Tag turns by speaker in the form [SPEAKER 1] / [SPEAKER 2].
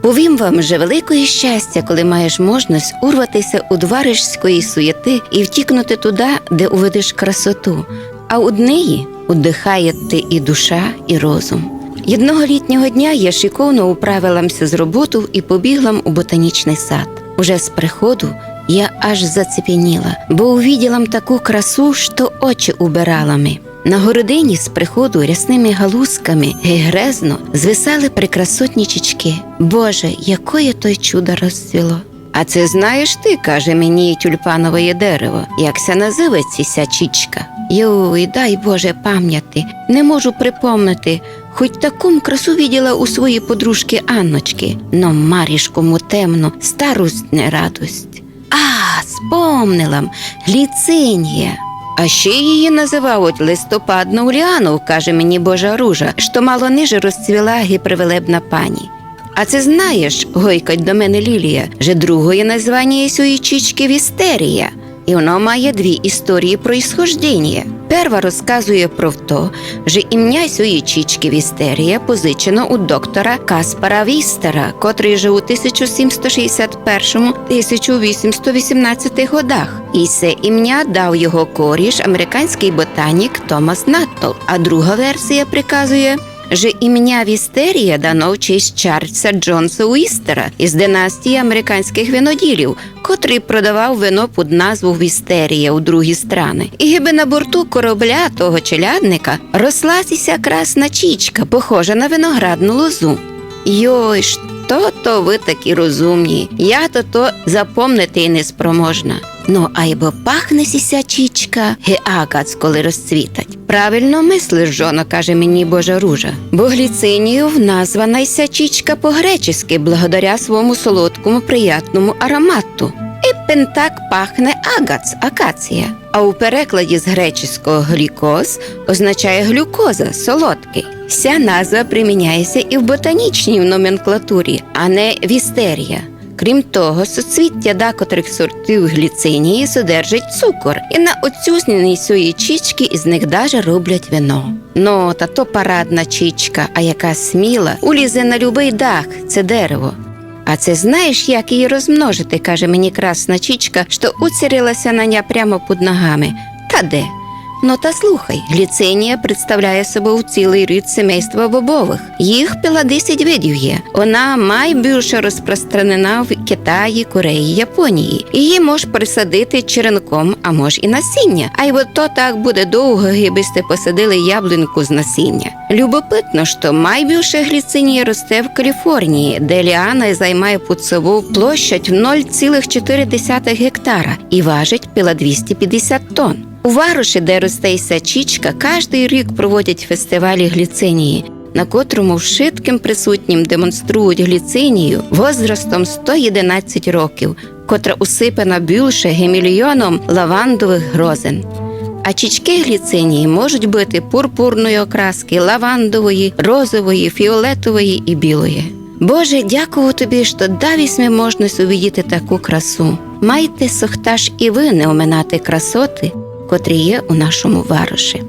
[SPEAKER 1] Повім вам же великої щастя, коли маєш можність урватися у дваришської суєти і втікнути туди, де увидиш красоту, а у неї удихає ти і душа, і розум. Одного літнього дня я шиковно управилася з роботу і побігла у ботанічний сад. Уже з приходу я аж зацепеніла, бо увіділа таку красу, що очі убирала ми. На городині з приходу рясними галузками грезно звисали прекрасотні чічки. Боже, якое той чудо розцвіло! А це знаєш ти, каже мені тюльпанове дерево, якся називається ця чічка. Йой, дай Боже пам'яти, не можу припомнити, хоч таку красу відділа у своїй подружки Анночки, но марішкому темну, старость не радость. А, спомнила, гліцинія. А ще її називають листопадну Уліану, каже мені Божа ружа, що мало ниже розцвіла гіпривелебна пані. А це знаєш, гойкать до мене Лілія, же другої названня сьої чічки Вістерія, і воно має дві історії происхождення. Перва розказує про то, що ім'я своєї чічки Вістерія позичено у доктора Каспара Вістера, котрий жив у 1761-1818 годах. І це ім'я дав його коріш американський ботанік Томас Наттл. А друга версія приказує, що ім'я Вістерія дано в честь Чарльза Джонса Уістера із династії американських виноділів, котрий продавав вино під назву Вістерія у другі страни. І гиби на борту корабля того челядника рослася красна чічка, похожа на виноградну лозу. Йой, що то ви такі розумні, я то то запомнити й не спроможна. Ну, а й бо пахне сіся чічка, геагац, коли розцвітать. Правильно мислиш, жоно, каже мені Божа ружа. Бо гліциніїв названа й ся чічка по-гречески, благодаря своєму солодкому приятному аромату. І пентак пахне агац, акація. А у перекладі з греческого глікоз означає глюкоза, солодкий. Ця назва приміняється і в ботанічній номенклатурі, а не вістерія. Крім того, суцвіття декотрих сортів гліцинії содержить цукор, і на оцюсненій сої чічки із них даже роблять вино. Ну, та то парадна чічка, а яка сміла, улізе на любий дах, це дерево. А це знаєш, як її розмножити, каже мені красна чічка, що уцірилася на ня прямо під ногами. Та де? Ну та слухай, гліцинія представляє собою цілий рід семейства бобових. Їх 50 видів є. Вона найбільше розпространена в Китаї, Кореї, Японії. Її мож присадити черенком, а мож і насіння. А й от то так буде довго, гибисте посадили яблуньку з насіння. Любопитно, що найбільше гліцинія росте в Каліфорнії, де ліана займає собою площадь в 0,4 гектара і важить піла 250 тонн. У Варуші, де росте й сачічка, кожний рік проводять фестивалі гліцинії, на котрому вшитким присутнім демонструють гліцинію возрастом 111 років, котра усипана більше гемільйоном лавандових грозен. А чічки гліцинії можуть бути пурпурної окраски, лавандової, розової, фіолетової і білої. Боже, дякую тобі, що дав ми можливість увидіти таку красу. Майте сохтаж і ви не оминати красоти, котрі є у нашому варуші.